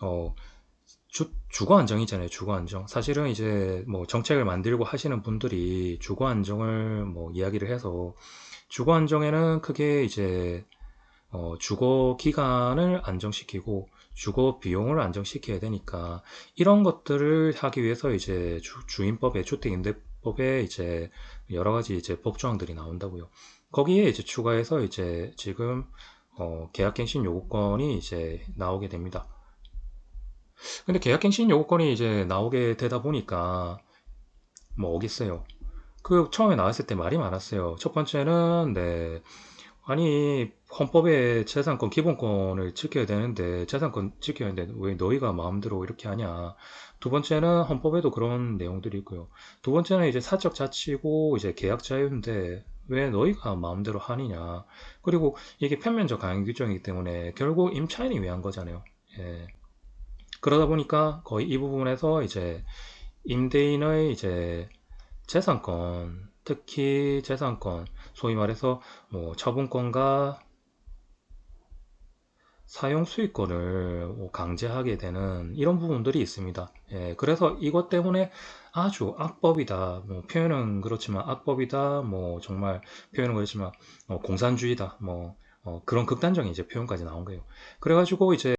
어, 주, 주거 안정이잖아요. 주거 안정. 사실은 이제 뭐 정책을 만들고 하시는 분들이 주거 안정을 뭐 이야기를 해서 주거 안정에는 크게 이제 어, 주거 기간을 안정시키고 주거 비용을 안정시켜야 되니까 이런 것들을 하기 위해서 이제 주, 인법에 주택임대법에 이제 여러 가지 이제 법 조항들이 나온다고요. 거기에 이제 추가해서 이제 지금 어, 계약갱신 요구권이 이제 나오게 됩니다. 근데 계약갱신 요구권이 이제 나오게 되다 보니까 뭐 어겠어요. 그 처음에 나왔을 때 말이 많았어요. 첫 번째는 네 아니 헌법에 재산권 기본권을 지켜야 되는데 재산권 지켜야 되는데 왜 너희가 마음대로 이렇게 하냐. 두 번째는 헌법에도 그런 내용들이 있고요. 두 번째는 이제 사적 자치고 이제 계약 자유인데 왜 너희가 마음대로 하느냐. 그리고 이게 편면적 강요 규정이기 때문에 결국 임차인이 위한 거잖아요. 예. 그러다 보니까 거의 이 부분에서 이제 임대인의 이제 재산권, 특히 재산권, 소위 말해서 뭐 처분권과 사용 수익권을 뭐 강제하게 되는 이런 부분들이 있습니다. 예, 그래서 이것 때문에 아주 악법이다. 뭐 표현은 그렇지만 악법이다. 뭐 정말 표현은 그렇지만 어, 공산주의다. 뭐 어, 그런 극단적인 이제 표현까지 나온 거예요. 그래가지고 이제